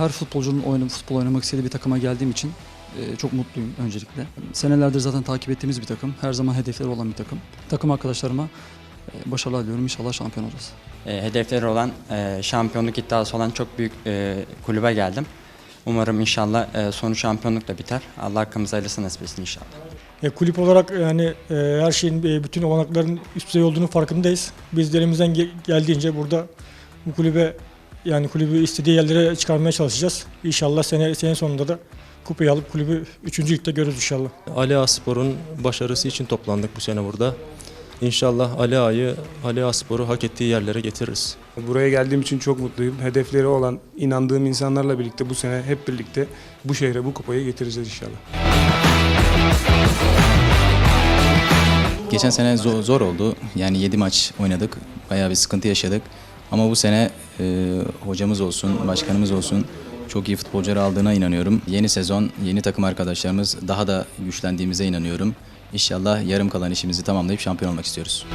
her futbolcunun oynam, futbol oynamak istediği bir takıma geldiğim için e, çok mutluyum öncelikle. Senelerdir zaten takip ettiğimiz bir takım. Her zaman hedefleri olan bir takım. Takım arkadaşlarıma e, başarılar diliyorum. İnşallah şampiyon olacağız. E, hedefleri olan, e, şampiyonluk iddiası olan çok büyük e, kulübe geldim. Umarım inşallah e, sonu şampiyonlukla biter. Allah hakkımıza hayırlısı nasip etsin inşallah. E, kulüp olarak yani e, her şeyin e, bütün olanakların üst düzey olduğunu farkındayız. Biz de elimizden ge- geldiğince burada bu kulübe yani kulübü istediği yerlere çıkarmaya çalışacağız. İnşallah sene sene sonunda da kupayı alıp kulübü 3. ligde görürüz inşallah. Ali Aspor'un başarısı için toplandık bu sene burada. İnşallah Ali Ağa'yı, Ali Aspor'u hak ettiği yerlere getiririz. Buraya geldiğim için çok mutluyum. Hedefleri olan, inandığım insanlarla birlikte bu sene hep birlikte bu şehre bu kupayı getireceğiz inşallah. Geçen sene zor, zor oldu. Yani 7 maç oynadık. Bayağı bir sıkıntı yaşadık. Ama bu sene e, hocamız olsun, başkanımız olsun çok iyi futbolcular aldığına inanıyorum. Yeni sezon, yeni takım arkadaşlarımız daha da güçlendiğimize inanıyorum. İnşallah yarım kalan işimizi tamamlayıp şampiyon olmak istiyoruz.